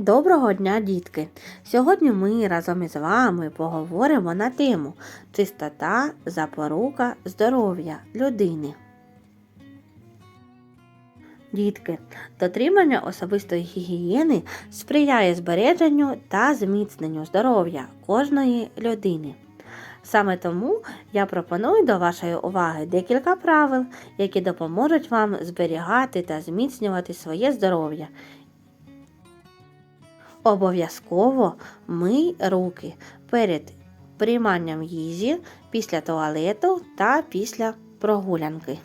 Доброго дня, дітки! Сьогодні ми разом із вами поговоримо на тему чистота, запорука здоров'я людини. Дітки, дотримання особистої гігієни сприяє збереженню та зміцненню здоров'я кожної людини. Саме тому я пропоную до вашої уваги декілька правил, які допоможуть вам зберігати та зміцнювати своє здоров'я Обов'язково мий руки перед прийманням їжі, після туалету та після прогулянки.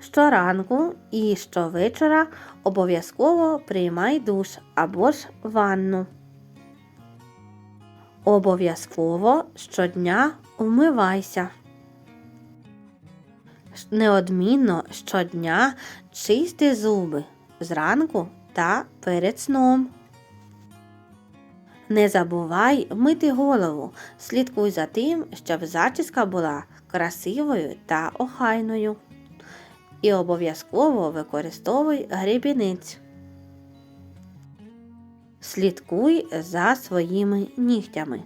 Щоранку і щовечора обов'язково приймай душ або ж ванну. Обов'язково щодня умивайся. Неодмінно щодня чисти зуби зранку та перед сном. Не забувай мити голову. Слідкуй за тим, щоб зачіска була красивою та охайною. І обов'язково використовуй гребінець. Слідкуй за своїми нігтями.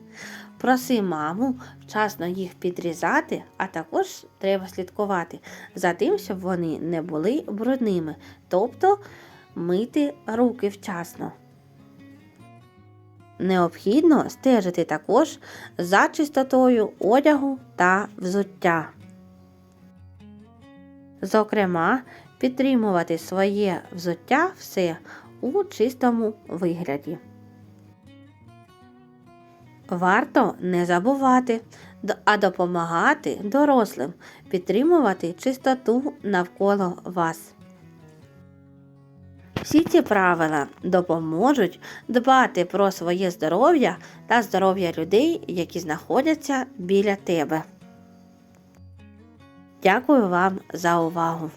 Проси маму вчасно їх підрізати, а також треба слідкувати за тим, щоб вони не були брудними, тобто мити руки вчасно. Необхідно стежити також за чистотою одягу та взуття. Зокрема, підтримувати своє взуття все у чистому вигляді. Варто не забувати, а допомагати дорослим підтримувати чистоту навколо вас. Всі ці правила допоможуть дбати про своє здоров'я та здоров'я людей, які знаходяться біля тебе. Дякую вам за увагу.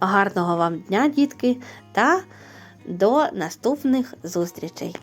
Гарного вам дня, дітки, та до наступних зустрічей!